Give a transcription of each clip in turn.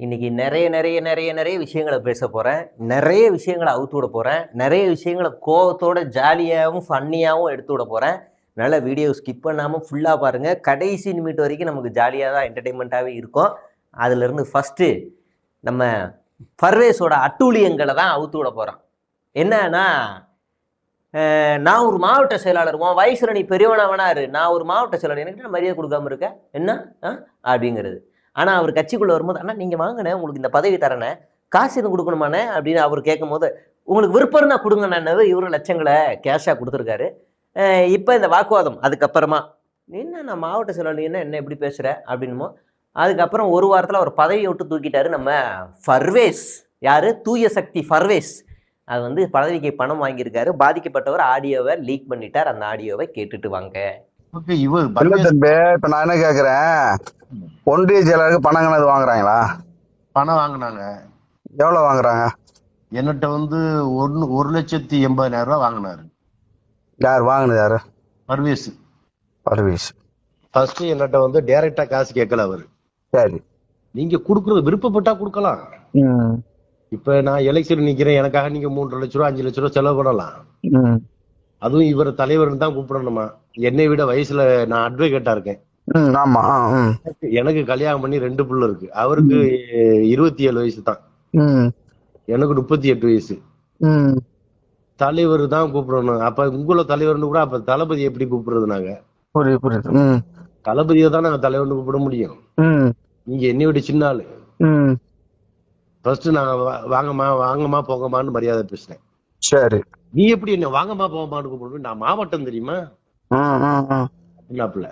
இன்றைக்கி நிறைய நிறைய நிறைய நிறைய விஷயங்களை பேச போகிறேன் நிறைய விஷயங்களை அவுத்து விட போகிறேன் நிறைய விஷயங்களை கோவத்தோட ஜாலியாகவும் ஃபன்னியாகவும் எடுத்து விட போகிறேன் நல்ல வீடியோ ஸ்கிப் பண்ணாமல் ஃபுல்லாக பாருங்கள் கடைசி நிமிட் வரைக்கும் நமக்கு ஜாலியாக தான் என்டர்டெயின்மெண்ட்டாகவே இருக்கும். அதுலேருந்து ஃபஸ்ட்டு நம்ம பர்வேஸோட அட்டூழியங்களை தான் அவுத்து விட போகிறோம் என்னன்னா நான் ஒரு மாவட்ட செயலாளர் உன் வயசுல நீ பெரியவனவனாரு நான் ஒரு மாவட்ட செயலாளர். எனக்கு மரியாதை கொடுக்காம இருக்க. என்ன? ஆ? அப்படிங்கிறது. ஆனால் அவர் கட்சிக்குள்ளே வரும்போது அண்ணா நீங்கள் வாங்கினே உங்களுக்கு இந்த பதவி தரேனே காசு எதுவும் கொடுக்கணுமாண்ணே? அப்படின்னு அவர் கேட்கும்போது உங்களுக்கு விருப்பம் இருந்தால் கொடுங்கண்ணானது இவர் லட்சங்களை கேஷாக கொடுத்துருக்காரு. இப்போ இந்த வாக்குவாதம் அதுக்கப்புறமா. என்ன நான் மாவட்ட செயலாளர் என்ன என்ன எப்படி பேசுகிற அப்படின்மோ அதுக்கப்புறம் ஒரு வாரத்தில் அவர் பதவியை விட்டு தூக்கிட்டாரு நம்ம ஃபர்வேஸ். யார்? தூய சக்தி ஃபர்வேஸ். அது வந்து பதவிக்கு பணம் வாங்கியிருக்காரு. பாதிக்கப்பட்டவர் ஆடியோவை லீக் பண்ணிட்டார். அந்த ஆடியோவை கேட்டுட்டு வாங்க. இல்ல பர்வேஸ் தம்பி இப்ப நான் என்ன கேக்குறேன்? ஒன்றிய செயலருக்கு பணம் கணது வாங்குறாங்களா? பணம் வாங்கினாங்க. எவ்வளவு வாங்குறாங்க? என்னட்ட வந்து ஒன்னு ஒரு லட்சத்தி எண்பதாயிரம் ரூபாய் வாங்கினாரு. யார் வாங்குனது யாரு? பர்வேஸ் பர்வீஸ் ஃபர்ஸ்ட் என்னட்ட வந்து டைரக்டா காசு கேட்கல அவரு. சரி. நீங்க குடுக்கறது விருப்பப்பட்டா கொடுக்கலாம். இப்ப நான் எலெக்ஷன் நிக்கிறேன் எனக்காக நீங்க மூன்று லட்ச ரூபா அஞ்சு லட்ச ரூபா செலவு பண்ணலாம். அதுவும் இவர் தலைவர்னு தான் கூப்பிடணுமா? என்னை விட வயசுல நான் அட்வொகேட்டா இருக்கேன். ஆமா எனக்கு கல்யாணம் பண்ணி ரெண்டு புள்ள இருக்கு. அவருக்கு இருபத்தி ஏழு வயசு தான். எனக்கு முப்பத்தி எட்டு வயசு தலைவர் தான் கூப்பிடணும். அப்ப உங்களை தலைவர்னு கூட அப்ப தளபதி எப்படி கூப்பிடுறது நாங்க? தளபதியை தான் நாங்க தலைவர்னு கூப்பிட முடியும். நீங்க என்னை விட சின்ன ஆளு. ஃபர்ஸ்ட் நான் வாங்கம்மா வாங்கம்மா போங்கம்மான்னு மரியாதை பேசினேன் சரி. நீ எப்படி என்ன வாங்கம்மா போங்கம்மான்னு கூப்பிடுவேன் நான் மாவட்டம் தெரியுமா? அப்படின்னாப்புல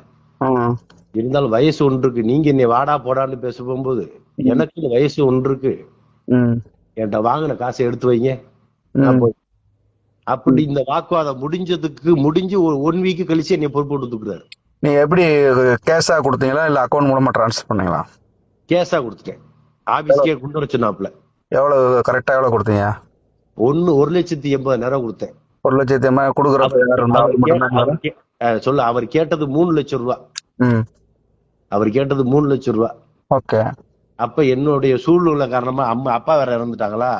இருந்தாலும் வயசு ஒன்று இருக்கு நீங்க என்னை வாடா போடான்னு பேச போகும்போது எனக்கு வயசு ஒன்று இருக்கு என்கிட்ட வாங்கின காசை எடுத்து வைங்க. அப்படி இந்த வாக்குவாதம் முடிஞ்சதுக்கு முடிஞ்சு ஒரு ஒன் வீக் கழிச்சு என்னை பொறுப்பு கொடுத்துக்கிறாரு நீங்க எப்படி கேஷா கொடுத்தீங்களா? இல்ல அக்கௌண்ட் மூலமா ட்ரான்ஸ்ஃபர் பண்ணீங்களா? கேஸா கொடுத்துட்டேன். ஆபீஸ்க்கே கொண்டு வர சொன்னாப்புல எவ்வளவு கரெக்டா எவ்வளவு கொடுத்தீங்க? ஒன்னு ஒரு லட்சத்தி எண்பதாயிரம் கொடுத்தேன். ஒரு லட்சத்தி கொடுக்குறப்ப சொல்லு அவர் கேட்டது மூணு லட்சம் ரூபா. அவர் கேட்டது மூணு லட்சம் ரூபா. ஓகே. அப்ப என்னுடைய சூழ்நிலை காரணமா அம்மா அப்பா வேற இறந்துட்டாங்களா?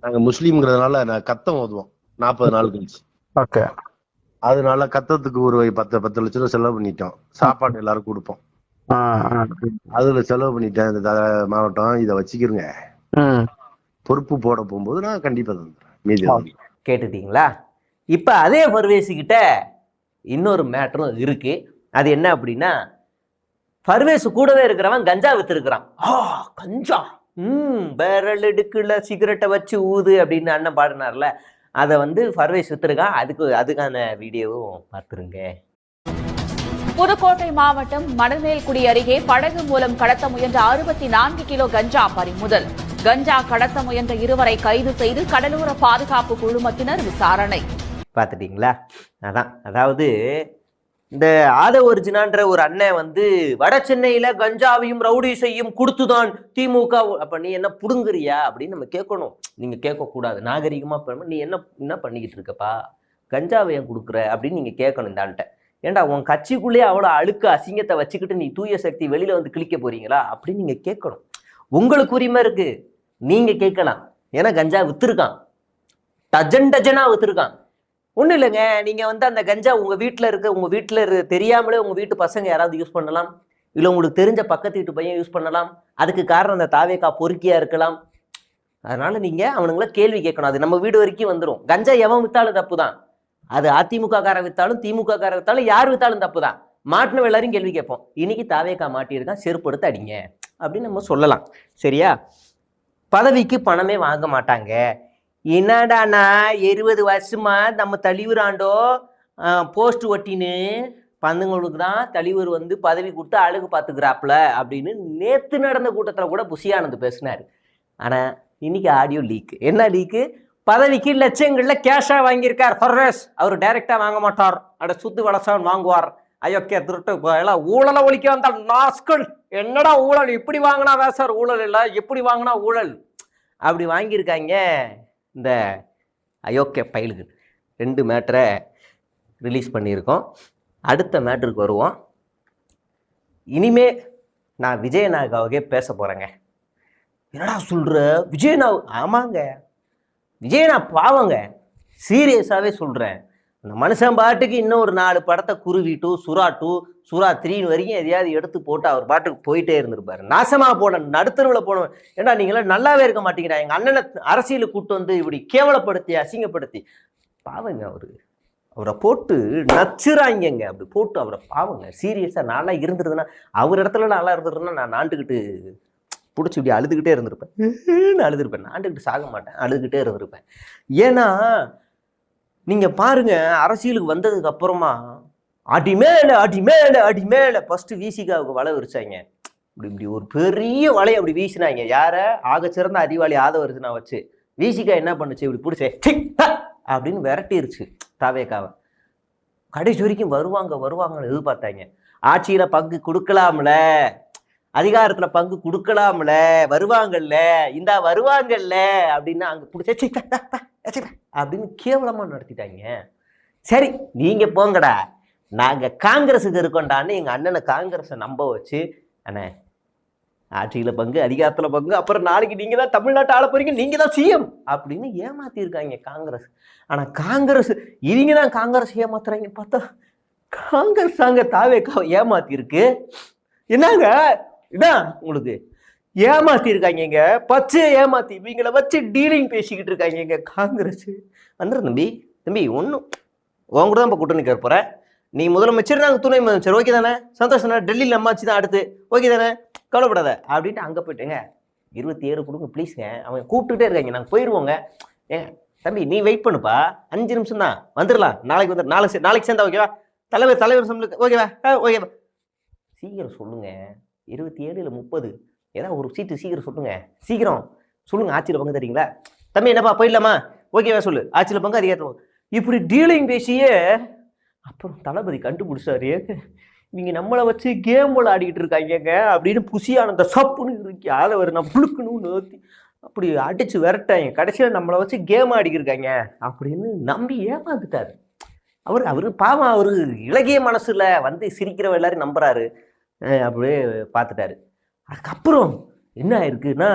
நாங்க முஸ்லீம்ங்கிறதுனால நான் கத்தம் ஓதுவோம். நாற்பது நாள் கழிச்சு. ஓகே. அதனால கத்தத்துக்கு ஒரு பத்து பத்து லட்சம் ரூபா செலவு பண்ணிட்டோம். சாப்பாடு எல்லாரும் கொடுப்போம். அதுல செலவு பண்ணிட்டேன். இந்த மாவட்டம் இதை வச்சுக்கிருங்க. பொறுப்பு போட போகும்போது நான் கண்டிப்பா தந்துடுறேன் மீதி. கேட்டுட்டீங்களா? இப்போ அதே ஃபர்வேஸுக்கிட்ட இன்னொரு மேட்டரும் இருக்கு. அது என்ன அப்படின்னா ஃபர்வேஸ் கூடவே இருக்கிறவன் கஞ்சா வித்துருக்கிறான். ஆ கஞ்சா. ம் பேரல் எடுக்கல சிகரெட்டை வச்சு ஊது அப்படின்னு அண்ணன் பாடினார்ல அதை வந்து பர்வேஸ் வித்துருக்கான். அதுக்கு அதுக்கான வீடியோவும் பார்த்துருங்க. புதுக்கோட்டை மாவட்டம் மணல்மேல்குடி அருகே படகு மூலம் கடத்த முயன்ற அறுபத்தி நான்கு கிலோ கஞ்சா பறிமுதல். கஞ்சா கடத்த முயன்ற இருவரை கைது செய்து கடலோர பாதுகாப்பு குழுமத்தினர் விசாரணை. பார்த்துட்டீங்களா? அதான். அதாவது இந்த ஆத ஒரிஜினான்ற ஒரு அண்ணன் வந்து வட சென்னையில கஞ்சாவையும் ரவுடி செய்யும் கொடுத்துதான் திமுக அப்ப நீ என்ன புடுங்குறியா அப்படின்னு நம்ம கேட்கணும். நீங்க கேட்கக்கூடாது. நாகரிகமா நீ என்ன என்ன பண்ணிக்கிட்டு இருக்கப்பா? கஞ்சாவை ஏன் கொடுக்குற அப்படின்னு நீங்க கேட்கணும் இந்த ஆள்கிட்ட. ஏன்டா உன் கட்சிக்குள்ளேயே அவ்வளோ அழுக்கு அசிங்கத்தை வச்சுக்கிட்டு நீ தூய சக்தி வெளியில வந்து கிழிக்க போறீங்களா? அப்படின்னு நீங்க கேட்கணும். உங்களுக்கு உரிமை இருக்கு. நீங்க கேட்கலாம். ஏன்னா கஞ்சா வித்துருக்கான். டஜன் டஜனா வித்துருக்கான். ஒன்றும் இல்லைங்க. நீங்கள் வந்து அந்த கஞ்சா உங்கள் வீட்டில் இருக்க உங்கள் வீட்டில் இரு தெரியாமலே உங்கள் வீட்டு பசங்க யாராவது யூஸ் பண்ணலாம். இல்லை உங்களுக்கு தெரிஞ்ச பக்கத்து வீட்டு பையன் யூஸ் பண்ணலாம். அதுக்கு காரணம் அந்த தாவேக்கா பொறுக்கியாக இருக்கலாம். அதனால் நீங்கள் அவனுங்கள கேள்வி கேட்கணும். அது நம்ம வீடு வரைக்கும் வந்துடும் கஞ்சா எவன் வித்தாலும் தப்பு தான் அது அதிமுக கார வித்தாலும் திமுக காரை வித்தாலும் யார் வித்தாலும் தப்பு தான் மாட்டினவ எல்லாரையும் கேள்வி கேட்போம். இன்னைக்கு தாவேக்கா மாட்டியிருக்கான். செருப்படுத்த அடிங்க. அப்படின்னு நம்ம சொல்லலாம். சரியா? பதவிக்கு பணமே வாங்க மாட்டாங்க. என்னடாண்ணா இருபது வருஷமா நம்ம தலிவுராண்டோ போஸ்ட் ஒட்டின்னு பந்துங்களுக்கு தான் தலைவர் வந்து பதவி கொடுத்து அழகு பார்த்துக்கிறாப்புல அப்படின்னு நேற்று நடந்த கூட்டத்தில் கூட புஷியானந்த் பேசினார். ஆனால் இன்னைக்கு ஆடியோ லீக்கு என்ன லீக்கு பதவிக்கு லட்சங்களில் கேஷாக வாங்கியிருக்கார். ஃபர்ரஸ் அவர் டைரெக்டாக வாங்க மாட்டார். அட சுத்து வளசான் வாங்குவார். ஐயோக்கே திருட்டு எல்லாம் ஊழலை ஒழிக்க வந்தால் நாஸ்கள் என்னடா ஊழல் இப்படி வாங்கினா தான் சார் ஊழல் இல்லை எப்படி வாங்கினா ஊழல் அப்படி வாங்கியிருக்காங்க இந்த அயோக்கிய பயில்கள் ரெண்டு மேட்டரை ரிலீஸ் பண்ணியிருக்கோம் அடுத்த மேட்டருக்கு வருவோம் இனிமே நான் விஜயநாயகாவே பேச போகிறேங்க என்னடா சொல்கிற விஜயநாவ் ஆமாங்க விஜயநா பாவங்க சீரியஸாகவே சொல்கிறேன் அந்த மனுஷன் பாட்டுக்கு இன்னும் ஒரு நாலு படத்தை குருவி டூ சுறா டூ சுறா த்ரீன்னு வரைக்கும் எதையாவது எடுத்து போட்டு அவர் பாட்டுக்கு போயிட்டே இருந்திருப்பாரு. நாசமா போன நடுத்தருவில் போன ஏண்டா நீங்களாம் நல்லாவே இருக்க மாட்டீங்கடா எங்க அண்ணனை அரசியலுக்கு கூட்டு வந்து இப்படி கேவலப்படுத்தி அசிங்கப்படுத்தி. பாவங்க அவரு. அவரை போட்டு நச்சுறாங்கங்க. அப்படி போட்டு அவரை பாவங்க. சீரியஸா நானா இருந்திருந்தேன்னா அவர் இடத்துல நல்லா இருந்திருந்தேன்னா நான் நாண்டுக்கிட்டு பிடிச்சி இப்படி அழுதுகிட்டே இருந்திருப்பேன். நான் அழுதுருப்பேன். நாண்டுக்கிட்டு சாக மாட்டேன். அழுதுகிட்டே இருந்திருப்பேன். ஏன்னா நீங்கள் பாருங்க அரசியலுக்கு வந்ததுக்கு அப்புறமா அடி மேலே அடி மேலே அடி மேலே ஃபஸ்ட்டு விசிகாவுக்கு வலை விரிச்சாங்க. இப்படி இப்படி ஒரு பெரிய வலையை அப்படி வீசினாங்க. யாரை? ஆகச்சிறந்த அறிவாளி ஆதவர்ஜனா வச்சு. விசிகா என்ன பண்ணுச்சு? இப்படி பிடிச்சே அப்படின்னு விரட்டிருச்சு தாவேக்காவை. கடைசி வரைக்கும் வருவாங்க வருவாங்கன்னு எதிர்பார்த்தாங்க. ஆட்சியில் பங்கு கொடுக்கலாம்ல. அதிகாரத்துல பங்கு கொடுக்கலாம்ல வருவாங்கல்ல இந்தா வருவாங்கல்ல அப்படின்னு அங்க பிடிச்ச அப்படின்னு கேவலமா நடத்திட்டாங்க. சரி நீங்க போங்கடா. நாங்க காங்கிரஸுக்கு இருக்கோண்டான்னு எங்க அண்ணனை காங்கிரஸை நம்ப வச்சு அண்ணே ஆட்சியில பங்கு அதிகாரத்துல பங்கு அப்புறம் நாளைக்கு நீங்க தான் தமிழ்நாட்டை ஆள போறீங்க நீங்க தான் சிஎம் அப்படின்னு ஏமாத்தி இருக்காங்க காங்கிரஸ். ஆனா காங்கிரஸ் இவங்க தான் காங்கிரஸ் ஏமாத்துறாங்க பார்த்தா காங்கிரஸ் அங்க தாவேக்காவை ஏமாத்தி இருக்கு என்னங்க? இதான் உங்களுக்கு. ஏமாத்தி இருக்காங்க இங்க பச்சை ஏமாத்தி இவங்களை வச்சு டீலிங் பேசிக்கிட்டு இருக்காங்க இங்க காங்கிரஸ். வந்துரு தம்பி. தம்பி ஒன்றும் உன் கூட தான் இப்போ கூட்டணி கேட்க நீ முதலமைச்சர் நாங்கள் துணை முதலமைச்சர். ஓகே தானே? சந்தோஷம் தானே? டெல்லியில் அம்மாச்சி தான் அடுத்து. ஓகே தானே? கவலைப்படாத. அப்படின்ட்டு அங்கே போயிட்டுங்க. இருபத்தி ஏழு கொடுங்க ப்ளீஸ்ங்க அவங்க கூப்பிட்டுட்டே இருக்காங்க. நாங்கள் போயிடுவோங்க ஏங்க தம்பி நீ வெயிட் பண்ணுப்பா. அஞ்சு நிமிஷம் தான். வந்துடலாம் நாளைக்கு வந்து நாளைக்கு நாளைக்கு சேர்ந்தா ஓகேவா தலைவர் தலைவர் சம்பளுக்கு ஓகேவா ஓகேவா சீக்கிரம் சொல்லுங்கள் இருபத்தி ஏழு இல்லை முப்பது. ஏதாவது ஒரு சீட்டு சீக்கிரம் சொல்லுங்க. சீக்கிரம். சொல்லுங்க ஆட்சியில் பங்கு தரீங்களா? தம்பி என்னப்பா போயிடலாமா? ஓகேவா சொல்லு. ஆட்சியில் பங்கு அதிகாரத்தில் இப்படி டீலிங் பேசியே அப்புறம் தளபதி கண்டுபிடிச்சாரு. இவங்க நம்மளை வச்சு கேம் போல ஆடிக்கிட்டு இருக்காங்கங்க. அப்படின்னு புசியானந்த சப்புன்னு இருக்கு அதை ஒரு நான் புழுக்கணும் நோத்தி அப்படி அடிச்சு விரட்டாங்க. கடைசியில் நம்மளை வச்சு கேம் ஆடிக்கிருக்காங்க அப்படின்னு நம்பி ஏமாந்துட்டார். அவர் அவர் பாவம் அவர் இலகிய மனசில் வந்து சிரிக்கிறவ எல்லாரும் நம்புறாரு. அப்படியே பார்த்துட்டாரு. அதுக்கப்புறம் என்ன ஆயிருக்குன்னா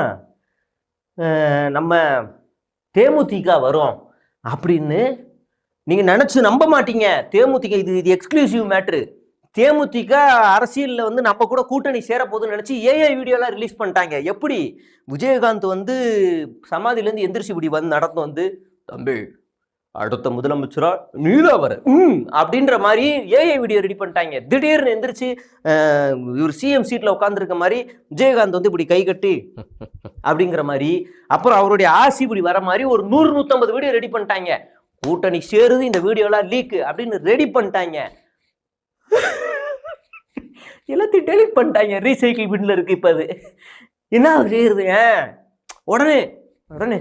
நம்ம தேமுதிக வரும் அப்படின்னு நீங்கள் நினச்சி நம்ப மாட்டீங்க. தேமுதிக இது இது எக்ஸ்க்ளூசிவ் மேட்ரு தேமுதிக அரசியலில் வந்து நம்ம கூட கூட்டணி சேர போகுதுன்னு நினைச்சு ஏஐ வீடியோலாம் ரிலீஸ் பண்ணிட்டாங்க. எப்படி? விஜயகாந்த் வந்து சமாதியிலேருந்து எந்திரிச்சு இப்படி வந்து நடந்து வந்து தம்பி அடுத்த முதலமைச்சரா? நீலாவர ம் அப்படின்ற மாதிரி ஏஐ வீடியோ ரெடி பண்ணிட்டாங்க. திடீர்னு எந்திரிச்சு இவர் சிஎம் சீட்ல உட்காந்துருக்க மாதிரி விஜயகாந்த் வந்து இப்படி கை கட்டி அப்படிங்கிற மாதிரி அப்புறம் அவருடைய ஆசி இப்படி வர மாதிரி ஒரு நூறு நூற்றம்பது வீடியோ ரெடி பண்ணிட்டாங்க. கூட்டணி சேருது இந்த வீடியோலாம் லீக்கு அப்படின்னு ரெடி பண்ணிட்டாங்க. எல்லாத்தையும் டெலிட் பண்ணிட்டாங்க. ரீசைக்கிள் பின்ல இருக்கு இப்ப அது. என்ன செய்யறது ஏன்? உடனே உடனே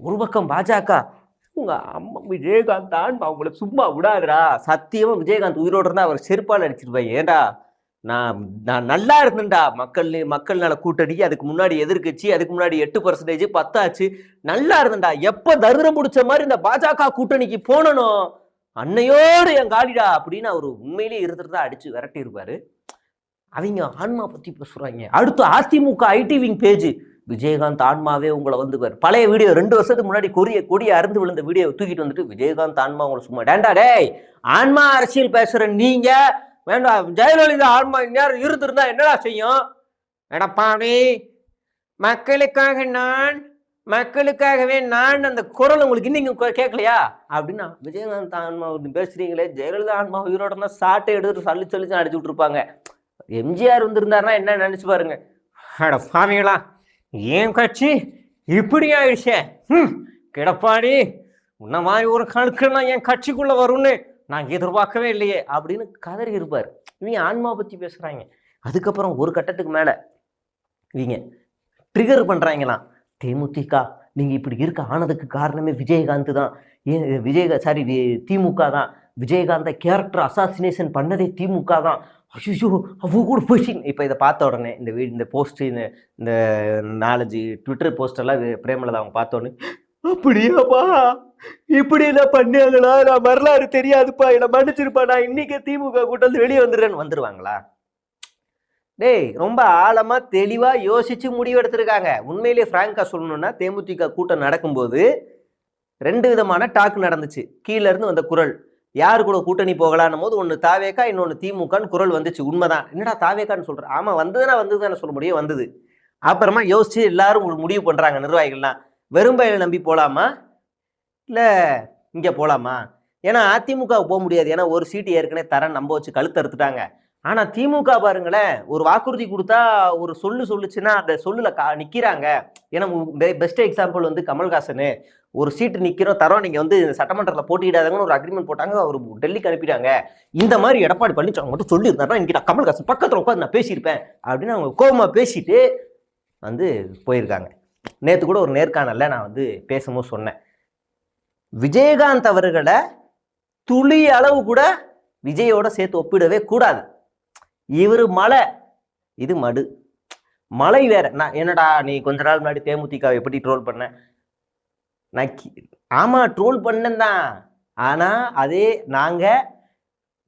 ஒரு பக்கம் பாஜக உங்க அம்மா விஜயகாந்த் தான் அவங்கள சும்மா விடாதுடா. சத்தியமா விஜயகாந்த் உயிரோட இருந்தா அவர் செருப்பால் அடிச்சிருப்பேன் ஏன்டா நான் நான் நல்லா இருந்தேன்டா. மக்கள் மக்கள் நல கூட்டணி அதுக்கு முன்னாடி எதிர்க்கட்சி அதுக்கு முன்னாடி எட்டு பர்சன்டேஜ் பத்தாச்சு. நல்லா இருந்தேன்டா. எப்போ தருணம் பிடிச்ச மாதிரி இந்த பாஜக கூட்டணிக்கு போனனோ அன்னையோடு என் காலிடா அப்படின்னு அவர் உண்மையிலேயே இருந்துட்டு தான் அடிச்சு விரட்டியிருப்பாரு. அவங்க ஆன்மா பற்றி பேசுறாங்க. அடுத்து AIADMK IT wing page. Vijayakanth ஆன்மாவே உங்களை வந்து பாரு. பழைய வீடியோ ரெண்டு வருஷத்துக்கு முன்னாடி கொரிய கொடிய அறுந்து விழுந்த வீடியோ தூக்கிட்டு வந்துட்டு விஜயகாந்த் ஆன்மா உங்களை சும்மா. டேண்டா டேய் ஆன்மா அரசியல் பேசுற நீங்க. வேண்டாம் ஜெயலலிதா ஆன்மா இந்நேரம் இருந்திருந்தா என்னடா செய்யும்? எடப்பாடி மக்களுக்காக நான் மக்களுக்காகவே நான் அந்த குரல் உங்களுக்கு இன்னைக்கு கேட்கலையா அப்படின்னா விஜயகாந்த் ஆன்மா பேசுறீங்களே ஜெயலலிதா ஆன்மா உயிரோட இருந்தா சாட்டை எடுத்து சல்லி சலிச்சு அடிச்சு விட்டுருப்பாங்க. எம்ஜிஆர் வந்திருந்தாருன்னா என்ன நினைச்சு பாருங்க. அட பாவீங்களா ஏன் கட்சி? இப்படி ஆயிடுச்சே. ம் கிடப்பாடி. உன்ன மாதிரி ஒரு கணக்கு நான் என் கட்சிக்குள்ளே வரும்னு நான் எதிர்பார்க்கவே இல்லையே அப்படின்னு கதறி இருப்பார். இவங்க ஆன்மா பற்றி பேசுகிறாங்க அதுக்கப்புறம் ஒரு கட்டத்துக்கு மேலே இவங்க ட்ரிகர் பண்ணுறாங்களாம் தேமுதிக நீங்கள் இப்படி இருக்க ஆனதுக்கு காரணமே விஜயகாந்த் தான். ஏன் விஜயகா சாரி திமுக தான். விஜயகாந்தை கேரக்டர் அசாசினேஷன் பண்ணதே திமுக தான். ஐயோ அவங்க கூட போயிட்டீங்க இப்போ இதை பார்த்த உடனே இந்த வீ இந்த போஸ்ட் இந்த நாலஞ்சு ட்விட்டர் போஸ்ட் எல்லாம் பிரேமலதா அவங்க பார்த்த உடனே அப்படியாப்பா இப்படி எல்லாம் பண்ணியாங்களா நான் வரலாறு தெரியாதுப்பா என்னை மன்னிச்சிருப்பா நான் இன்னைக்கே திமுக கூட்டம் வெளியே வந்துடுறேன்னு வந்துருவாங்களா? டேய் ரொம்ப ஆழமாக தெளிவாக யோசித்து முடிவு எடுத்திருக்காங்க. உண்மையிலேயே ஃப்ராங்காக சொல்லணும்னா தேமுதிக கூட்டம் நடக்கும்போது ரெண்டு விதமான டாக் நடந்துச்சு. கீழேருந்து வந்த குரல். யார் கூட கூட்டணி போகலான்னும் போது ஒன்று தாவேக்கா இன்னொன்று திமுகன்னு குரல் வந்துச்சு. உண்மைதான். என்னடா தாவேக்கான்னு சொல்கிறேன் ஆமாம் வந்ததுன்னா வந்ததுதானே சொல்ல முடியும்? வந்தது. அப்புறமா யோசிச்சு எல்லாரும் முடிவு பண்ணுறாங்க நிர்வாகிகள்லாம். வெறும் பயில நம்பி போகலாமா இல்லை இங்கே போகலாமா ஏன்னா அதிமுக போக முடியாது. ஏன்னா ஒரு சீட்டு ஏற்கனவே தரேன் நம்ப வச்சு கழுத்து அறுத்துட்டாங்க ஆனா திமுக பாருங்களேன் ஒரு வாக்குறுதி கொடுத்தா ஒரு சொல்லு சொல்லுச்சுன்னா அந்த சொல்லுல கா நிக்கிறாங்க. ஏன்னா பெஸ்ட் எக்ஸாம்பிள் வந்து கமல்ஹாசனு. ஒரு சீட்டு நிக்கிறோம் தரோம் நீங்க வந்து சட்டமன்றத்தில் போட்டியிடாதங்கன்னு ஒரு அக்ரிமெண்ட் போட்டாங்க அவர் டெல்லிக்கு அனுப்பிட்டாங்க. இந்த மாதிரி எடப்பாடி பழனிசாமி மட்டும் சொல்லியிருந்தாருன்னா இன்னைக்கு நான் கமல்ஹாசன் பக்கத்தில் உட்காந்து நான் பேசியிருப்பேன் அப்படின்னு அவங்க கோபமாக பேசிட்டு வந்து போயிருக்காங்க. நேற்று கூட ஒரு நேர்காணலில் நான் வந்து பேசும்போது சொன்னேன். விஜயகாந்த் அவர்களை துளி அளவு கூட விஜயோட சேர்த்து ஒப்பிடவே கூடாது. இவர் மலை இது மடு. மலை வேற. நான் என்னடா நீ கொஞ்ச நாள் முன்னாடி தேமுதிகாவை எப்படி ட்ரோல் பண்ண? நான் ஆமா ட்ரோல் பண்ணேன் தான். ஆனா அதே நாங்க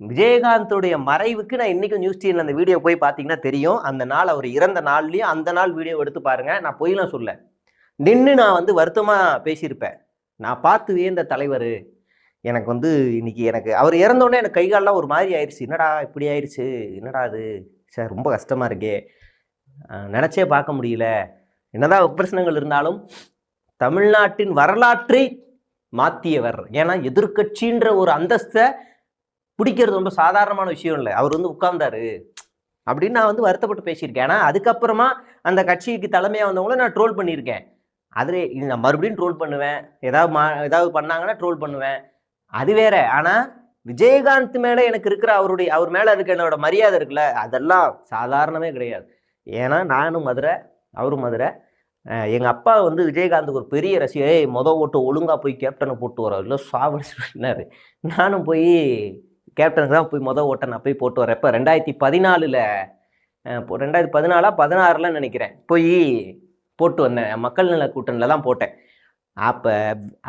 விஜயகாந்தோடைய மறைவுக்கு நான் இன்னைக்கும் நியூஸ் சேனல் அந்த வீடியோ போய் பார்த்தீங்கன்னா தெரியும். அந்த நாள் அவர் இறந்த நாள்லயும் அந்த நாள் வீடியோ எடுத்து பாருங்க. நான் பொய்லாம் சொல்ல. நின்று நான் வந்து வருத்தமா பேசியிருப்பேன். நான் பார்த்து வியந்த தலைவர். எனக்கு வந்து இன்னைக்கு எனக்கு அவர் இறந்தோடனே எனக்கு கைகாலெலாம் ஒரு மாதிரி ஆயிடுச்சு என்னடா இப்படி ஆயிடுச்சு என்னடா அது சார் ரொம்ப கஷ்டமாக இருக்கே. நினச்சே பார்க்க முடியல. என்னதான் விமர்சனங்கள் இருந்தாலும் தமிழ்நாட்டின் வரலாற்றை மாத்தியவர். ஏன்னா எதிர்க்கட்சின்ற ஒரு அந்தஸ்தை பிடிக்கிறது ரொம்ப சாதாரணமான விஷயம் இல்லை. அவர் வந்து உட்கார்ந்தாரு. அப்படின்னு நான் வந்து வருத்தப்பட்டு பேசியிருக்கேன். ஏன்னா அதுக்கப்புறமா அந்த கட்சிக்கு தலைமையாக வந்தவங்கள நான் ட்ரோல் பண்ணியிருக்கேன். அதில் நான் மறுபடியும் ட்ரோல் பண்ணுவேன். ஏதாவது மா ஏதாவது பண்ணாங்கன்னா ட்ரோல் பண்ணுவேன். அது வேற. ஆனால் விஜயகாந்த் மேலே எனக்கு இருக்கிற அவருடைய அவர் மேலே இருக்க என்னோட மரியாதை இருக்குல்ல அதெல்லாம் சாதாரணமே கிடையாது. ஏன்னா நானும் மதுரை அவரும் மதுரை. எங்கள் எங்க அப்பா வந்து விஜயகாந்துக்கு ஒரு பெரிய ரசிகர். ஏய் மொத ஓட்டு ஒழுங்கா போய் கேப்டனை போட்டு வர. இல்லை சாவடினாரு நானும் போய் கேப்டனுக்கு தான் போய் மொத ஓட்டை நான் போய் போட்டு வரேன். இப்போ ரெண்டாயிரத்தி பதினாலில் ரெண்டாயிரத்தி பதினாலா பதினாறுல நினைக்கிறேன். போய் போட்டு வந்தேன். மக்கள் நல கூட்டணியில் தான் போட்டேன். அப்போ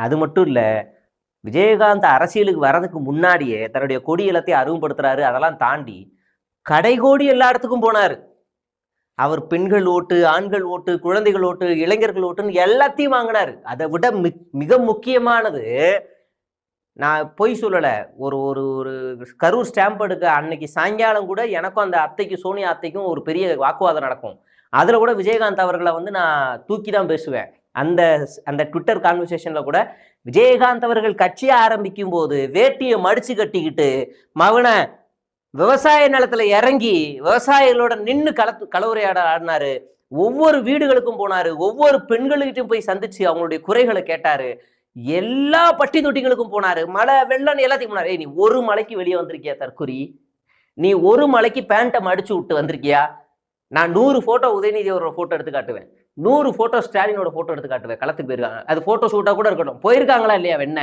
அது மட்டும் இல்லை விஜயகாந்த் அரசியலுக்கு வர்றதுக்கு முன்னாடியே தன்னுடைய கொடி எல்லாத்தையும் அறிமுகப்படுத்துறாரு. அதெல்லாம் தாண்டி கடைகோடி எல்லா இடத்துக்கும் போனார். அவர் பெண்கள் ஓட்டு ஆண்கள் ஓட்டு குழந்தைகள் ஓட்டு இளைஞர்கள் ஓட்டுன்னு எல்லாத்தையும் வாங்கினார். அதை விட மிக் மிக முக்கியமானது நான் பொய் சொல்லலை. ஒரு ஒரு ஒரு கரூர் ஸ்டாம்ப் எடுக்க அன்னைக்கு சாயங்காலம் கூட எனக்கும் அந்த அத்தைக்கு சோனியா அத்தைக்கும் ஒரு பெரிய வாக்குவாதம் நடக்கும். அதில் கூட விஜயகாந்த் அவர்களை வந்து நான் தூக்கி தான் பேசுவேன். அந்த அந்த ட்விட்டர் கான்வர்சேஷனில் கூட விஜயகாந்த் அவர்கள் கட்சியை ஆரம்பிக்கும் போது வேட்டியை மடிச்சு கட்டிக்கிட்டு மகனை விவசாய நிலத்துல இறங்கி விவசாயிகளோட நின்று கலத்து கலவுரையாட ஆடினாரு. ஒவ்வொரு வீடுகளுக்கும் போனாரு. ஒவ்வொரு பெண்களுக்கிட்டும் போய் சந்திச்சு அவங்களுடைய குறைகளை கேட்டாரு. எல்லா பட்டி தொட்டிகளுக்கும் போனாரு. மழை வெள்ளம் எல்லாத்தையும் போனாரு. நீ ஒரு மலைக்கு வெளியே வந்திருக்கியா தற்குறி நீ ஒரு மலைக்கு பேண்ட்டை மடிச்சு விட்டு வந்திருக்கியா? நான் நூறு போட்டோ உதயநிதியோட போட்டோ எடுத்து காட்டுவேன். நூறு ஃபோட்டோ ஸ்டாலினோட ஃபோட்டோ எடுத்து காட்டுவேன் களத்துக்கு போயிருக்காங்க. அது ஃபோட்டோ ஷூட்டாக கூட இருக்கட்டும். போயிருக்காங்களா இல்லையா? என்ன?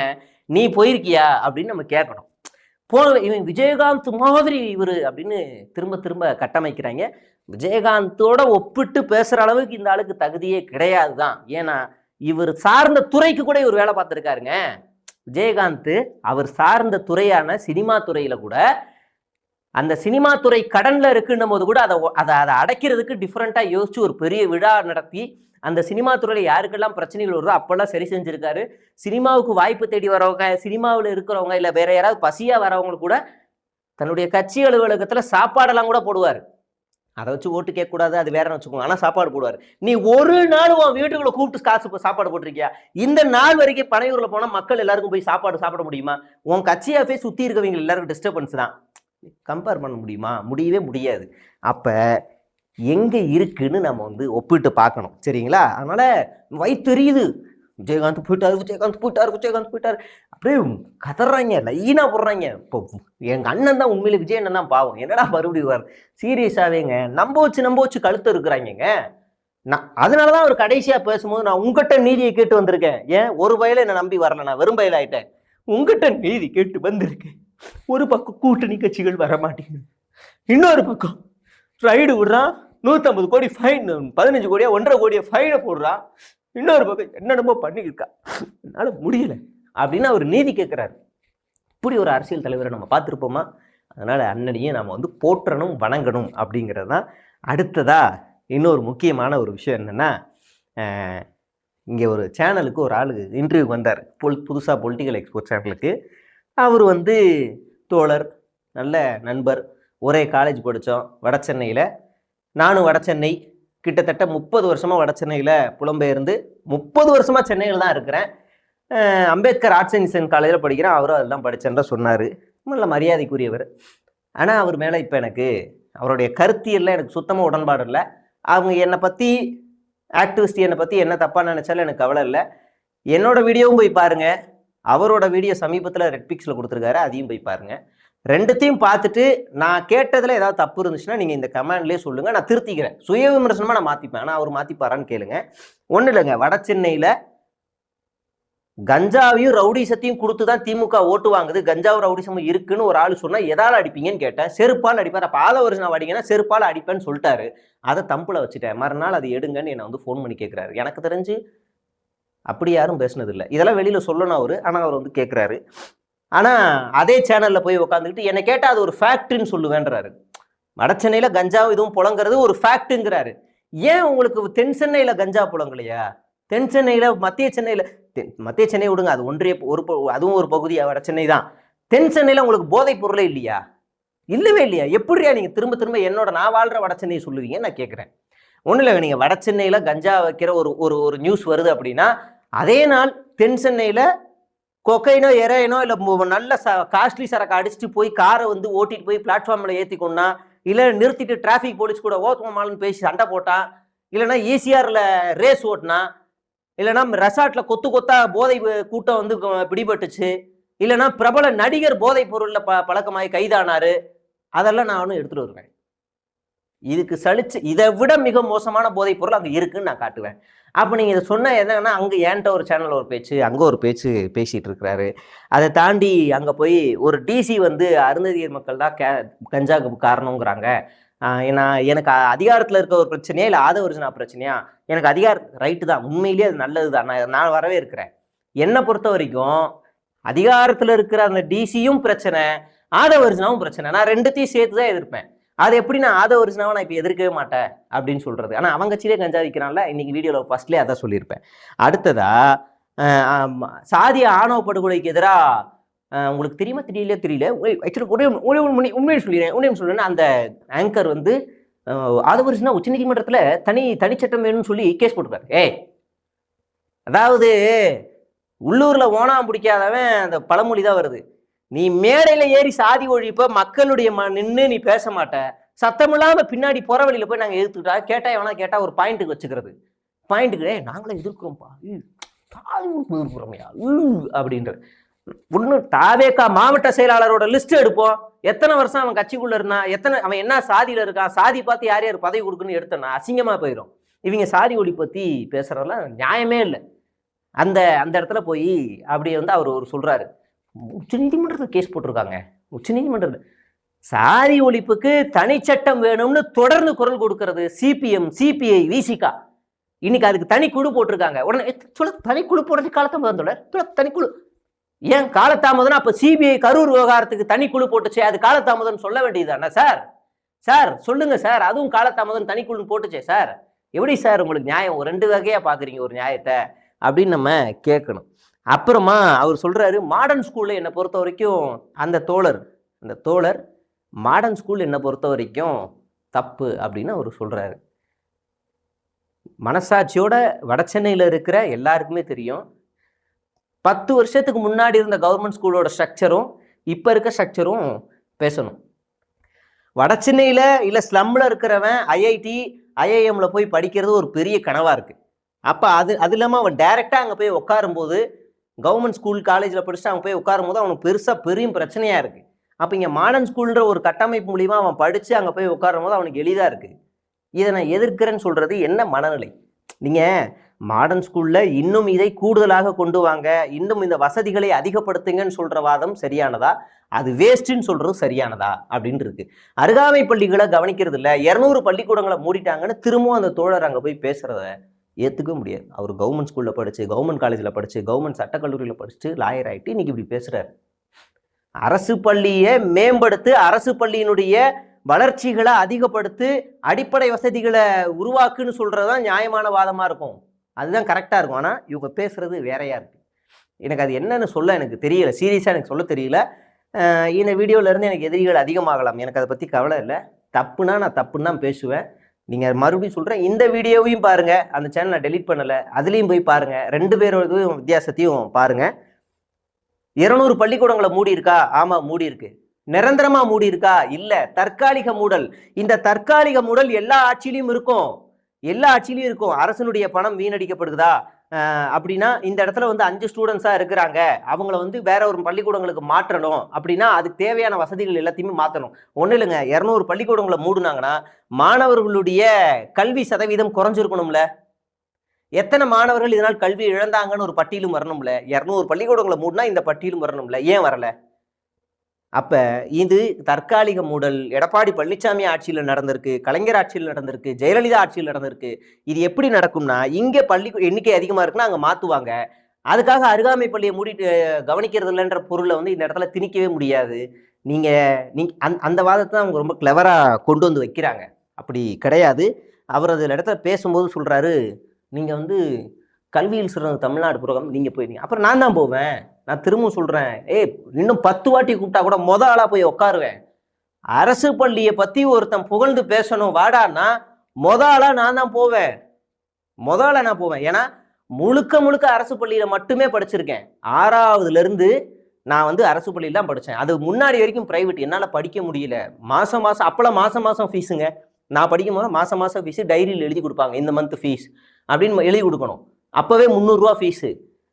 நீ போயிருக்கியா? அப்படின்னு நம்ம கேட்கணும். போ இவன் விஜயகாந்த் மாதிரி இவரு அப்படின்னு திரும்ப திரும்ப கட்டமைக்கிறாங்க. விஜயகாந்தோட ஒப்பிட்டு பேசுகிற அளவுக்கு இந்த ஆளுக்கு தகுதியே கிடையாது தான் ஏன்னா இவர் சார்ந்த துறைக்கு கூட இவர் வேலை பார்த்துருக்காருங்க. விஜயகாந்த் அவர் சார்ந்த துறையான சினிமா துறையில் கூட அந்த சினிமா துறை கடன்ல இருக்குன்னும் போது கூட அதை அதை அதை அடைக்கிறதுக்கு டிஃப்ரெண்ட்டாக யோசிச்சு ஒரு பெரிய விழா நடத்தி அந்த சினிமா துறையில் யாருக்கெல்லாம் பிரச்சனைகள் வருதோ அப்பெல்லாம் சரி செஞ்சிருக்காரு. சினிமாவுக்கு வாய்ப்பு தேடி வரவங்க சினிமாவில் இருக்கிறவங்க இல்லை வேற யாராவது பசியாக வரவங்க கூட தன்னுடைய கட்சி அலுவலகத்தில் சாப்பாடெல்லாம் கூட போடுவார். அதை வச்சு ஓட்டு கேட்கக்கூடாது அது வேறன்னு வச்சுக்கோங்க. ஆனால் சாப்பாடு போடுவார். நீ ஒரு நாள் உன் வீட்டுக்குள்ளே கூப்பிட்டு காசு சாப்பாடு போட்டிருக்கியா? இந்த நாள் வரைக்கும் பனையூரில் போனால் மக்கள் எல்லாருக்கும் போய் சாப்பாடு சாப்பிட முடியுமா? உன் கட்சி போய் சுற்றி இருக்கவங்க எல்லாருக்கும் டிஸ்டர்பன்ஸ் தான். கம்பேர் பண்ண முடியுமா? முடியவே முடியாது. அப்போ எங்கே இருக்குன்னு நம்ம வந்து ஒப்பிட்டு பார்க்கணும். சரிங்களா? அதனால் அதனால வயிற்றுரியுது விஜயகாந்த் போயிட்டாரு விஜயகாந்த் போயிட்டாரு விஜயகாந்த் போயிட்டாரு. அப்படியே கதறாங்க லைனாக போடுறாங்க. இப்போ எங்கள் அண்ணன் தான் உண்மையிலே விஜய் அண்ணன் தான் பாவம். என்னடா மறுபடியும் வர சீரியஸாவேங்க நம்ப வச்சு நம்ப வச்சு கழுத்து இருக்கிறாங்கங்க. நான் அதனால தான் அவர் கடைசியாக பேசும்போது நான் உங்ககிட்ட நீதியை கேட்டு வந்திருக்கேன். ஏன்? ஒரு வயல என்னை நம்பி வரல. நான் வெறும் வயல் உங்ககிட்ட நீதி கேட்டு வந்திருக்கேன். ஒரு பக்கம் கூட்டணி கட்சிகள் வர மாட்டேங்குது இன்னொரு பக்கம் ரைடு விடுறான் நூற்றம்பது கோடி ஃபைன் பதினஞ்சு கோடியா ஒன்றரை கோடியை ஃபைனை போடுறான் இன்னொரு பக்கம் என்னென்னமோ பண்ணியிருக்கா என்னால் முடியலை அப்படின்னு அவர் நீதி கேட்குறாரு இப்படி ஒரு அரசியல் தலைவரை நம்ம பார்த்துருப்போமா? அதனால் அண்ணனையும் நம்ம வந்து போற்றணும் வணங்கணும் அப்படிங்கிறது தான் அடுத்ததாக இன்னொரு முக்கியமான ஒரு விஷயம் என்னென்னா இங்கே ஒரு சேனலுக்கு ஒரு ஆளு இன்டர்வியூ வந்தார். பொல் புதுசாக பொலிட்டிக்கல் எக்ஸ்போர்ட் சேனலுக்கு அவர் வந்து தோழர் நல்ல நண்பர். ஒரே காலேஜ் படித்தோம் வட சென்னையில் நானும் வட சென்னை கிட்டத்தட்ட முப்பது வருஷமாக வட சென்னையில் புலம்பெயர்ந்து முப்பது வருஷமாக சென்னையில் தான் இருக்கிறேன். அம்பேத்கர் ஆர்ட்ஸ் அண்ட் சயின்ஸ் காலேஜில் படிக்கிறேன். அவரும் அதெல்லாம் படித்தேன்ற சொன்னார். நல்ல மரியாதைக்குரியவர். ஆனால் அவர் மேலே இப்போ எனக்கு அவருடைய கருத்தியெல்லாம் எனக்கு சுத்தமாக உடன்பாடு இல்லை. அவங்க என்னை பற்றி ஆக்டிவிஸ்ட் என்னை பற்றி என்ன தப்பாக நினச்சாலும் எனக்கு கவலை இல்லை. என்னோடய வீடியோவும் போய் பாருங்கள் அவரோட வீடியோ சமீபத்தில் ரெட் பிக்ஸில் கொடுத்துருக்காரு. அதையும் போய் பாருங்கள் ரெண்டுத்தையும் பார்த்துட்டு நான் கேட்டதில் ஏதாவது தப்பு இருந்துச்சுன்னா நீங்கள் இந்த கமெண்ட்லேயே சொல்லுங்கள் நான் திருத்திக்கிறேன். சுய விமர்சனமாக நான் மாற்றிப்பேன் ஆனால் அவர் மாற்றிப்பாரான்னு கேளுங்க. ஒன்றும் இல்லைங்க. வட சென்னையில் கஞ்சாவையும் ரவுடிசத்தையும் கொடுத்து தான் திமுக ஓட்டு வாங்குது. கஞ்சாவும் ரவுடிசமும் இருக்குன்னு ஒரு ஆள் சொன்னால் எதால் அடிப்பீங்கன்னு கேட்டேன். செருப்பால் அடிப்பார். அப்போ ஆத வருஷம் அடிங்கன்னா செருப்பால் அடிப்பேன்னு சொல்லிட்டாரு. அதை தம்பில் வச்சுட்டேன். மறுநாள் அது எடுங்கன்னு என்னை வந்து ஃபோன் பண்ணி கேட்குறாரு எனக்கு தெரிஞ்சு அப்படி யாரும் பேசினதில்லை. இதெல்லாம் வெளியில் சொல்லணும் அவர். ஆனால் அவர் வந்து கேட்குறாரு ஆனால் அதே சேனலில் போய் உட்காந்துக்கிட்டு என்னை கேட்டால் அது ஒரு ஃபேக்ட்ரின்னு சொல்லுவேன்றாரு. வட கஞ்சாவும் இதுவும் புழங்குறது ஒரு ஃபேக்ட்டுங்கிறாரு ஏன் உங்களுக்கு தென் சென்னையில் கஞ்சா புழங்கலையா தென் சென்னையில் மத்திய சென்னையில் தென் மத்திய சென்னை விடுங்க. அது ஒன்றிய ஒரு அதுவும் ஒரு பகுதியாக வட சென்னை தான். தென் சென்னையில் உங்களுக்கு போதைப் பொருளே இல்லையா? இல்லவே இல்லையா? எப்படியா நீங்கள் திரும்ப திரும்ப என்னோட நான் வாழ்ற வட சென்னையை சொல்லுவீங்க நான் கேட்குறேன் ஒன்றும் இல்லை நீங்கள் வட சென்னையில் கஞ்சா வைக்கிற ஒரு ஒரு ஒரு நியூஸ் வருது அப்படின்னா அதே நாள் தென் சென்னையில் கொக்கைனோ எரையனோ இல்லை நல்ல ச காஸ்ட்லி சரக்கு அடிச்சுட்டு போய் காரை வந்து ஓட்டிட்டு போய் பிளாட்ஃபார்மில் ஏற்றி கொண்டா இல்லை நிறுத்திட்டு டிராஃபிக் போலீஸ் கூட ஓத்துமாலும் பேசி சண்டை போட்டான் இல்லைனா ஈசிஆரில் ரேஸ் ஓட்டினா இல்லைன்னா ரெசார்ட்டில் கொத்து கொத்தா போதை கூட்டம் வந்து பிடிபட்டுச்சு இல்லைன்னா பிரபல நடிகர் போதைப் பொருளில் ப பழக்கமாகி கைதானாரு அதெல்லாம் நான் ஒன்றும் எடுத்துகிட்டு வருவேன். இதுக்கு சலிச்சு இதை விட மிக மோசமான போதைப் பொருள் அங்கே இருக்குன்னு நான் காட்டுவேன். அப்போ நீங்கள் இதை சொன்ன என்னங்கன்னா அங்கே ஏன்ட்ட ஒரு சேனல் ஒரு பேச்சு அங்கே ஒரு பேச்சு பேசிகிட்டு இருக்கிறாரு. அதை தாண்டி அங்கே போய் ஒரு டிசி வந்து அருந்ததியர் மக்கள் தான் கே கஞ்சாக்கு காரணங்கிறாங்க ஆஹ் நான் எனக்கு அதிகாரத்தில் இருக்க ஒரு பிரச்சனையா இல்லை ஆதவர்ஜனா பிரச்சனையா? எனக்கு அதிகார ரைட்டு தான். உண்மையிலேயே அது நல்லது தான். நான் நான் வரவே இருக்கிறேன் என்னை பொறுத்த வரைக்கும் அதிகாரத்தில் இருக்கிற அந்த டிசியும் பிரச்சனை ஆதவர்ஜனாவும் பிரச்சனை. நான் ரெண்டுத்தையும் சேர்த்து தான் எதிர்ப்பேன். அது எப்படி நான் ஆதவர்ஜனாவை நான் இப்போ எதிர்க்கவே மாட்டேன் அப்படின்னு சொல்கிறது ஆனால் அவங்க கட்சியிலே கஞ்சா விற்கிறான்ல இன்றைக்கி வீடியோவில் ஃபஸ்ட்லேயே அதான் சொல்லியிருப்பேன். அடுத்ததா சாதிய ஆணவ படுகொலைக்கு எதிராக உங்களுக்கு தெரியுமா தெரியல. தெரியல ஆக்சுவலி ஒரே ஒண்ணு- ஒரே ஒன்று உண்மையை சொல்லிடுறேன். உண்மையை சொல்லுறேன் அந்த ஆங்கர் வந்து ஆதவரிசுனா உச்சநீதிமன்றத்தில் தனி தனிச்சட்டம் வேணும்னு சொல்லி கேஸ் போட்டுருக்காரு ஏய் அதாவது உள்ளூரில் ஓனாம் பிடிக்காதவன் அந்த பழமொழி தான் வருது. நீ மேடையில ஏறி சாதி ஒழிப்ப மக்களுடைய ம நின்று நீ பேச மாட்ட. சத்தமில்லாம பின்னாடி போற வழியில போய் நாங்க எதிர்த்துட்டா கேட்டா எவனா கேட்டா ஒரு பாயிண்ட்டுக்கு வச்சுக்கிறது. பாயிண்ட்டுக்கு ஏய் நாங்களும் எதிர்க்கிறோம்ப்பா. சாதி ஒழிப்பு எதிர்க்கிறோமையா ஈ, அப்படின்றது. தாவேக்கா மாவட்ட செயலாளரோட லிஸ்ட் எடுப்போம். எத்தனை வருஷம் அவன் கட்சிக்குள்ள இருந்தான்? எத்தனை அவன் என்ன சாதியில இருக்கான்? சாதி பார்த்து யார் யார் பதவி கொடுக்குன்னு எடுத்தனா அசிங்கமா போயிடும் இவங்க சாதி ஒளி பத்தி பேசுறதெல்லாம் நியாயமே இல்லை. அந்த அந்த இடத்துல போய் அப்படி வந்து அவர் ஒரு சொல்றாரு. உச்சநீதிமன்றத்தில் கேஸ் போட்டிருக்காங்க. உச்சநீதிமன்றத்தில். சாதி ஒழிப்புக்கு தனிச்சட்டம் வேணும்னு தொடர்ந்து குரல் கொடுக்கறது சிபிஎம் சிபிஐ விசிகா இன்னைக்கு அதுக்கு தனி குழு போட்டிருக்காங்க. உடனே "ஏ, சொல்ல தனி போடுறது காலத்தாமதம் சொல்ல ஏன் காலத்தாமதம்னா அப்போ சிபிஐ கரூர் விவகாரத்துக்கு தனி குழு போட்டுச்சே அது காலத்தாமதம் சொல்ல வேண்டியதுதானே சார்? சார் சொல்லுங்க சார். அதுவும் காலத்தாமதம் தனிக்குழுன்னு போட்டுச்சே சார். எப்படி சார் உங்களுக்கு நியாயம்? ஒரு ரெண்டு வகையா பாக்குறீங்க ஒரு நியாயத்தை அப்படின்னு நம்ம கேட்கணும். அப்புறமா அவர் சொல்கிறாரு மாடர்ன் ஸ்கூலில் என்னை பொறுத்த வரைக்கும் அந்த தோழர் அந்த தோழர் மாடர்ன் ஸ்கூல் என்னை பொறுத்த வரைக்கும் தப்பு அப்படின்னு அவர் சொல்கிறாரு மனசாட்சியோட வட சென்னையில் இருக்கிற எல்லாருக்குமே தெரியும். பத்து வருஷத்துக்கு முன்னாடி இருந்த கவர்மெண்ட் ஸ்கூலோட ஸ்ட்ரக்சரும் இப்போ இருக்க ஸ்ட்ரக்சரும் பேசணும். வட சென்னையில் இல்லை ஸ்லம்மில் இருக்கிறவன் ஐஐடி ஐஐஎம்ல போய் படிக்கிறது ஒரு பெரிய கனவாக இருக்குது அப்போ அது அது இல்லாமல் அவன் டைரெக்டாக அங்கே போய் உட்காரும்போது கவர்மெண்ட் ஸ்கூல் காலேஜில் படிச்சுட்டு அவன் போய் உட்காரும்போது அவனுக்கு பெருசாக பெரிய பிரச்சனையாக இருக்குது அப்போ இங்கே மாடர்ன் ஸ்கூல்ன்ற ஒரு கட்டமைப்பு மூலிமா அவன் படித்து அங்கே போய் உட்காரும் போது அவனுக்கு எளிதாக இருக்குது இதை நான் எதிர்க்கிறேன்னு சொல்கிறது என்ன மனநிலை? நீங்கள் மாடர்ன் ஸ்கூலில் இன்னும் இதை கூடுதலாக கொண்டு வாங்க இன்னும் இந்த வசதிகளை அதிகப்படுத்துங்கன்னு சொல்கிற வாதம் சரியானதா? அது வேஸ்ட்டுன்னு சொல்கிறது சரியானதா? அப்படின்னு இருக்கு. அருகாமை பள்ளிகளை கவனிக்கிறது இல்லை. இரநூறு பள்ளிக்கூடங்களை மூடிட்டாங்கன்னு திரும்பவும் அந்த தோழர் அங்கே போய் பேசுகிறத ஏற்றுக்கவே முடியாது. அவர் கவர்மெண்ட் ஸ்கூலில் படிச்சு கவர்மெண்ட் காலேஜில் படிச்சு கவர்மெண்ட் சட்டக்கல்லூரியில் படித்து லாயர் ஆகிட்டு இன்னைக்கு இப்படி பேசுகிறார் அரசு பள்ளியை மேம்படுத்து அரசு பள்ளியினுடைய வளர்ச்சிகளை அதிகப்படுத்து அடிப்படை வசதிகளை உருவாக்குன்னு சொல்கிறது தான் நியாயமான வாதமாக இருக்கும். அதுதான் கரெக்டாக இருக்கும். ஆனால் இவங்க பேசுகிறது வேறையாக இருக்குது எனக்கு அது என்னன்னு சொல்ல எனக்கு தெரியல. சீரியஸாக எனக்கு சொல்ல தெரியல. இந்த வீடியோவிலேருந்து எனக்கு எதிரிகள் அதிகமாகலாம். எனக்கு அதை பற்றி கவலை இல்லை. தப்புனா நான் தப்புன்னு தான் பேசுவேன். நீங்கள் மறுபடியும் சொல்கிறேன் இந்த வீடியோவையும் பாருங்கள் அந்த சேனல் நான் டெலீட் பண்ணலை அதுலேயும் போய் பாருங்கள் ரெண்டு பேரோடையும் வித்தியாசத்தையும் பாருங்கள் இருநூறு பள்ளிக்கூடங்களை மூடி இருக்கா? ஆமாம் மூடி இருக்கு. நிரந்தரமா மூடி இருக்கா? இல்ல. தற்காலிக மூடல். இந்த தற்காலிக மூடல் எல்லா ஆட்சியிலையும் இருக்கும். எல்லா ஆட்சியிலையும் இருக்கும். அரசனுடைய பணம் வீணடிக்கப்படுதா அப்படின்னா இந்த இடத்துல வந்து அஞ்சு ஸ்டூடெண்ட்ஸாக இருக்கிறாங்க. அவங்கள வந்து வேற ஒரு பள்ளிக்கூடங்களுக்கு மாற்றணும். அப்படின்னா அதுக்கு தேவையான வசதிகள் எல்லாத்தையுமே மாற்றணும் ஒன்றும் இல்லைங்க. இரநூறு பள்ளிக்கூடங்களை மூடுனாங்கன்னா மாணவர்களுடைய கல்வி சதவீதம் குறைஞ்சிருக்கணும்ல. எத்தனை மாணவர்கள் இதனால் கல்வி இழந்தாங்கன்னு ஒரு பட்டியலும் வரணும்ல. இரநூறு பள்ளிக்கூடங்களை மூடினா இந்த பட்டியலும் வரணும்ல. ஏன் வரல? அப்ப இது தற்காலிக மூடல். எடப்பாடி பழனிசாமி ஆட்சியில் நடந்திருக்கு கலைஞர் ஆட்சியில் நடந்திருக்கு ஜெயலலிதா ஆட்சியில் நடந்திருக்கு. இது எப்படி நடக்கும்னா இங்கே பள்ளி எண்ணிக்கை அதிகமாக இருக்குன்னா அங்கே மாற்றுவாங்க அதுக்காக அருகாமை பள்ளியை மூடிட்டு கவனிக்கிறது இல்லைன்ற பொருளை வந்து இந்த இடத்துல திணிக்கவே முடியாது. நீங்கள் நீங்கள் அந்த அந்த வாதத்தை தான் அவங்க ரொம்ப கிளவராக கொண்டு வந்து வைக்கிறாங்க. அப்படி கிடையாது. அவர் அதில் இடத்துல பேசும்போது சொல்கிறாரு நீங்கள் வந்து கல்வியில் சிறந்த தமிழ்நாடு புரோகம் நீங்கள் போயிருந்தீங்க அப்புறம் நான் தான் போவேன். நான் திரும்பவும் சொல்கிறேன் ஏய் இன்னும் பத்து வாட்டி கூப்பிட்டா கூட மொத ஆளாக போய் உட்காருவேன் அரசு பள்ளியை பற்றி ஒருத்தன் புகழ்ந்து பேசணும் வாடான்னா மொத ஆளாக நான் தான் போவேன். மொத ஆளாக நான் போவேன். ஏன்னா முழுக்க முழுக்க அரசு பள்ளியில் மட்டுமே படிச்சிருக்கேன். ஆறாவதுலேருந்து நான் வந்து அரசு பள்ளியில தான் படித்தேன் அது முன்னாடி வரைக்கும் ப்ரைவேட் என்னால் படிக்க முடியல. மாதம் மாதம் அப்போல்லாம் மாதம் மாதம் ஃபீஸுங்க நான் படிக்கும் போது மாதம் மாதம் ஃபீஸு டைரியில் எழுதி கொடுப்பாங்க இந்த மந்த் ஃபீஸ் அப்படின்னு எழுதி கொடுக்கணும். அப்போவே முந்நூறுரூவா ஃபீஸு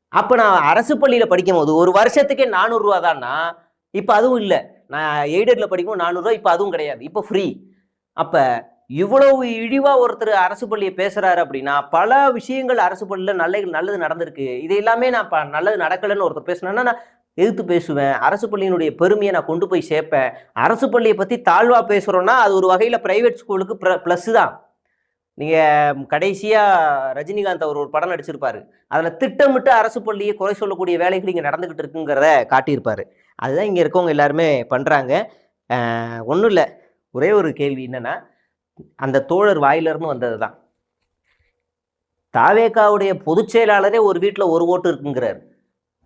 அப்போ நான் அரசு பள்ளியில் படிக்கும் போது ஒரு வருஷத்துக்கே நானூறுரூவா தான்னா இப்போ அதுவும் இல்லை. நான் எய்டடில் படிக்கும் நானூறுரூவா இப்போ அதுவும் கிடையாது. இப்போ ஃப்ரீ அப்போ இவ்வளவு இழிவாக ஒருத்தர் அரசு பள்ளியை பேசுகிறாரு அப்படின்னா பல விஷயங்கள் அரசு பள்ளியில் நல்ல நல்லது நடந்திருக்கு. இது எல்லாமே நான் ப- நல்லது நடக்கலைன்னு ஒருத்தர் பேசினேன்னா நான் எதிர்த்து பேசுவேன். அரசு பள்ளியினுடைய பெருமையை நான் கொண்டு போய் சேர்ப்பேன். அரசு பள்ளியை பற்றி தாழ்வாக பேசுகிறோன்னா அது ஒரு வகையில் ப்ரைவேட் ஸ்கூலுக்கு ப்ளஸ் தான். நீங்கள் கடைசியாக ரஜினிகாந்த் அவர் ஒரு படம் நடிச்சிருப்பார். அதில் திட்டமிட்டு அரசு பள்ளியை குறை சொல்லக்கூடிய வேலைகள் இங்கே நடந்துக்கிட்டு இருக்குங்கிறத காட்டியிருப்பார். அதுதான் இங்கே இருக்கவங்க எல்லாருமே பண்ணுறாங்க ஒன்றும் இல்லை. ஒரே ஒரு கேள்வி என்னென்னா அந்த தோழர் வாயிலிருந்து வந்தது தான் தாவேகாவுடைய பொதுச் செயலாளரே ஒரு வீட்டில் ஒரு ஓட்டு இருக்குங்கிறார்.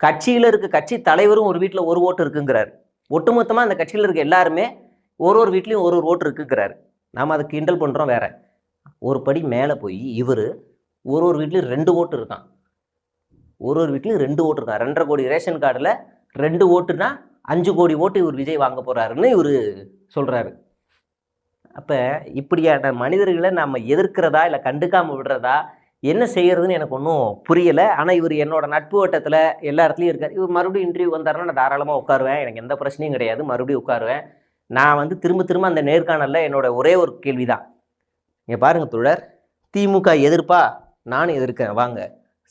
கட்சியில் இருக்க கட்சி தலைவரும் ஒரு வீட்டில் ஒரு ஓட்டு இருக்குங்கிறார். ஒட்டுமொத்தமாக அந்த கட்சியில் இருக்க எல்லாருமே ஒரு ஒரு வீட்லேயும் ஒரு ஒரு ஓட்டு இருக்குங்கிறார். நாம் அதை கிண்டல் பண்ணுறோம் வேறு. ஒரு படி மேலே போய் இவர் ஒரு ஒரு வீட்லேயும் ரெண்டு ஓட்டு இருக்கான். ஒரு ஒரு வீட்லேயும் ரெண்டு ஓட்டு இருக்கான். ரெண்டரை கோடி ரேஷன் கார்டில் ரெண்டு ஓட்டுனா அஞ்சு கோடி ஓட்டு இவர் விஜய் வாங்க போகிறாருன்னு இவர் சொல்கிறாரு அப்போ இப்படியான மனிதர்களை நம்ம எதிர்க்கிறதா இல்லை கண்டுக்காமல் விடுறதா என்ன செய்கிறதுன்னு எனக்கு ஒன்றும் புரியலை. ஆனால் இவர் என்னோட நட்பு வட்டத்தில் எல்லா இடத்துலையும் இருக்கார். இவர் மறுபடியும் இன்டர்வியூ வந்தாருன்னா நான் தாராளமாக உட்காருவேன். எனக்கு எந்த பிரச்சனையும் கிடையாது. மறுபடியும் உட்காருவேன். நான் வந்து திரும்ப திரும்ப அந்த நேர்காணலில் என்னோட ஒரே ஒரு கேள்வி தான் இங்கே பாருங்கள் தோழர். திமுக எதிர்ப்பா நானும் எதிர்க்கிறேன். வாங்க.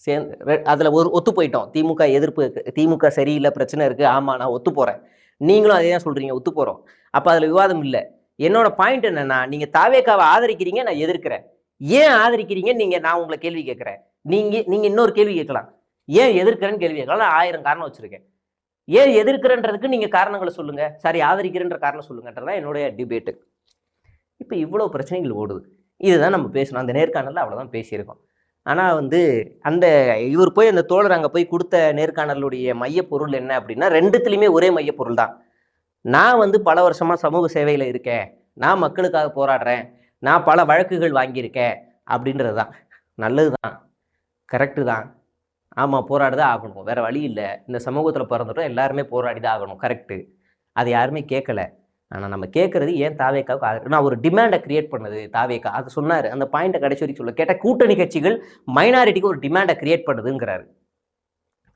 சேர்ந்து அதில் ஒரு ஒத்து போயிட்டோம். திமுக எதிர்ப்பு இருக்கு. திமுக சரியில்லை பிரச்சனை இருக்குது ஆமா நான் ஒத்து போகிறேன் நீங்களும் அதே தான் சொல்கிறீங்க ஒத்து போகிறோம் அப்போ அதில் விவாதம் இல்லை. என்னோட பாயிண்ட் என்னன்னா நீங்கள் தாவேக்காவை ஆதரிக்கிறீங்க நான் எதிர்க்கிறேன். ஏன் ஆதரிக்கிறீங்க? நீங்கள் நான் உங்களை கேள்வி கேட்குறேன். நீங்கள் நீங்கள் இன்னொரு கேள்வி கேட்கலாம். ஏன் எதிர்க்கிறேன்னு கேள்வி கேட்கலாம். நான் ஆயிரம் காரணம் வச்சிருக்கேன். ஏன் எதிர்க்கிறன்றதுக்கு நீங்கள் காரணங்களை சொல்லுங்கள் சரி ஆதரிக்கிறேன்ற காரணம் சொல்லுங்கன்றதான் என்னுடைய டிபேட்டு இப்போ இவ்வளோ பிரச்சனைகள் ஓடுது. இதுதான் நம்ம பேசணும். அந்த நேர்காணலில் அவ்வளோதான் பேசியிருக்கோம். ஆனால் வந்து அந்த இவர் போய் அந்த தோழர் அங்கே போய் கொடுத்த நேர்காணலுடைய மையப்பொருள் என்ன அப்படின்னா ரெண்டுத்துலேயுமே ஒரே மையப்பொருள் தான். நான் வந்து பல வருஷமாக சமூக சேவையில் இருக்கேன். நான் மக்களுக்காக போராடுறேன். நான் பல வழக்குகள் வாங்கியிருக்கேன் அப்படின்றது தான். நல்லது தான். கரெக்டு தான். ஆமாம் போராடுதான் ஆகணும். வேறு வழி இல்லை. இந்த சமூகத்தில் பிறந்துட்டோம். எல்லாருமே போராடி தான் ஆகணும். கரெக்டு. அது யாருமே கேட்கல ஆனால் நம்ம கேட்குறது ஏன் தாவேக்காவுக்கு ஆதரவு? நான் ஒரு டிமாண்டை கிரியேட் பண்ணது தாவேக்கா. அது சொன்னார். அந்த பாயிண்ட்டை கடைசி வரைக்கும் சொல்ல கேட்ட கூட்டணி கட்சிகள் மைனாரிட்டிக்கு ஒரு டிமாண்டை கிரியேட் பண்ணுதுங்கிறாரு.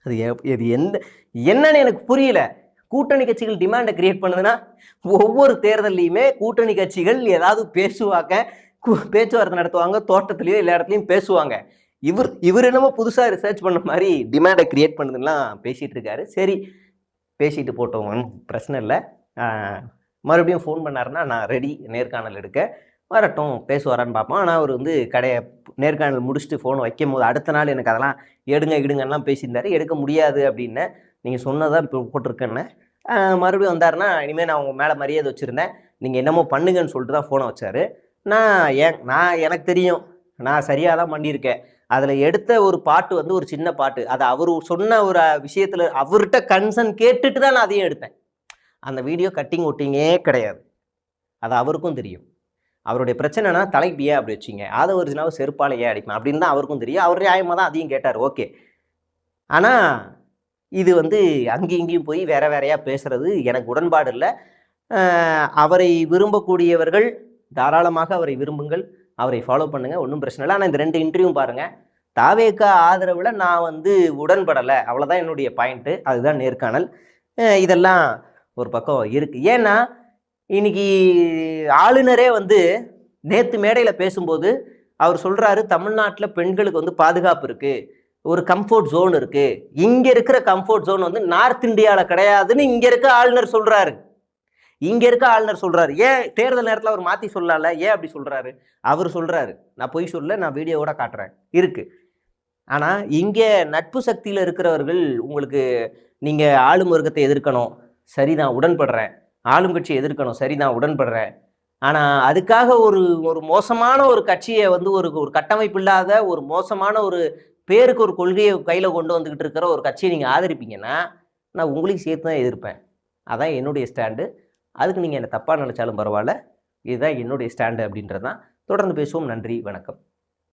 அது எப்- இது எந்த என்னன்னு எனக்கு புரியல. கூட்டணி கட்சிகள் டிமாண்டை கிரியேட் பண்ணுதுன்னா ஒவ்வொரு தேர்தல்லையுமே கூட்டணி கட்சிகள் ஏதாவது பேசுவாங்க. பேச்சுவார்த்தை நடத்துவாங்க. தோட்டத்துலேயோ எல்லா இடத்துலையும் பேசுவாங்க. இவர் இவர் என்னமோ புதுசாக ரிசர்ச் பண்ண மாதிரி டிமாண்டை கிரியேட் பண்ணுதுலாம் பேசிகிட்டு இருக்காரு. சரி பேசிட்டு போட்டோம் பிரச்சனை இல்லை. மறுபடியும் ஃபோன் பண்ணாருன்னா நான் ரெடி நேர்காணல் எடுக்க வரட்டும் பேசுவாரான்னு பார்ப்போம். ஆனால் அவர் வந்து கடையை நேர்காணல் முடிச்சுட்டு ஃபோன் வைக்கும் போது அடுத்த நாள் எனக்கு அதெல்லாம் எடுங்க இடுங்கலாம் பேசியிருந்தார். எடுக்க முடியாது அப்படின்னு நீங்கள் சொன்னதான் இப்போ போட்டிருக்கேன்னு. மறுபடியும் வந்தாருன்னா இனிமேல் நான் உங்கள் மேலே மரியாதை வச்சுருந்தேன். நீங்கள் என்னமோ பண்ணுங்கன்னு சொல்லிட்டு தான் ஃபோனை வச்சாரு. நான் ஏன் நான் எனக்கு தெரியும். நான் சரியாக தான் பண்ணியிருக்கேன். அதில் எடுத்த ஒரு பாட்டு வந்து ஒரு சின்ன பாட்டு. அது அவர் சொன்ன ஒரு விஷயத்தில் அவர்கிட்ட கன்சர்ன் கேட்டுட்டு தான் நான் அதையும் எடுத்தேன். அந்த வீடியோ கட்டிங் ஒட்டிங்கே கிடையாது. அது அவருக்கும் தெரியும். அவருடைய பிரச்சனைனா தலைக்கு ஏன் அப்படி வச்சிங்க? அதை ஒரிஜினாவை தினாவை செருப்பால ஏன் அடிக்கணும்? அப்படின்னு தான் அவருக்கும் தெரியும். அவர் நியாயமாக தான் அதையும் கேட்டார். ஓகே. ஆனால் இது வந்து அங்கேயும் இங்கேயும் போய் வேற வேறையாக பேசுறது எனக்கு உடன்பாடு இல்லை. அவரை விரும்பக்கூடியவர்கள் தாராளமாக அவரை விரும்புங்கள். அவரை ஃபாலோ பண்ணுங்கள் ஒன்றும் பிரச்சனை இல்லை. ஆனால் இந்த ரெண்டு இன்டர்வியூ பாருங்கள் தாவேக்கா ஆதரவில் நான் வந்து உடன்படலை. அவ்வளோதான் என்னுடைய பாயிண்ட்டு அதுதான் நேர்காணல். இதெல்லாம் ஒரு பக்கம் இருக்கு. ஏன்னா இன்னைக்கு ஆளுநரே வந்து நேத்து மேடையில் பேசும்போது அவர் சொல்றாரு தமிழ்நாட்டில் பெண்களுக்கு வந்து பாதுகாப்பு இருக்கு. ஒரு கம்ஃபோர்ட் ஜோன் இருக்கு. இங்க இருக்கிற கம்ஃபோர்ட் ஜோன் வந்து நார்த் இந்தியாவில் கிடையாதுன்னு இங்க இருக்க ஆளுநர் சொல்றாரு. இங்க இருக்க ஆளுநர் சொல்றாரு. ஏன் தேர்தல் நேரத்தில் அவர் மாத்தி சொல்லல? ஏன் அப்படி சொல்றாரு? அவர் சொல்றாரு. நான் பொய் சொல்ல நான் வீடியோவோட காட்டுறேன். இருக்கு. ஆனா இங்கே நட்பு சக்தியில் இருக்கிறவர்கள் உங்களுக்கு நீங்க ஆளும் வர்க்கத்தை எதிர்க்கணும். சரிதான் உடன்படுறேன். ஆளும் எதிர்க்கணும் சரிதான் உடன்படுறேன். ஆனால் அதுக்காக ஒரு ஒரு மோசமான ஒரு கட்சியை வந்து ஒரு ஒரு கட்டமைப்பு இல்லாத ஒரு மோசமான ஒரு பேருக்கு ஒரு கொள்கையை கையில் கொண்டு வந்துக்கிட்டு இருக்கிற ஒரு கட்சியை நீங்கள் ஆதரிப்பீங்கன்னா நான் உங்களுக்கு சேர்த்து தான் எதிர்ப்பேன். அதான் என்னுடைய ஸ்டாண்டு. அதுக்கு நீங்கள் என்னை தப்பாக நினச்சாலும் பரவாயில்ல. இதுதான் என்னுடைய ஸ்டாண்டு அப்படின்றது தான் தொடர்ந்து பேசுவோம். நன்றி வணக்கம்.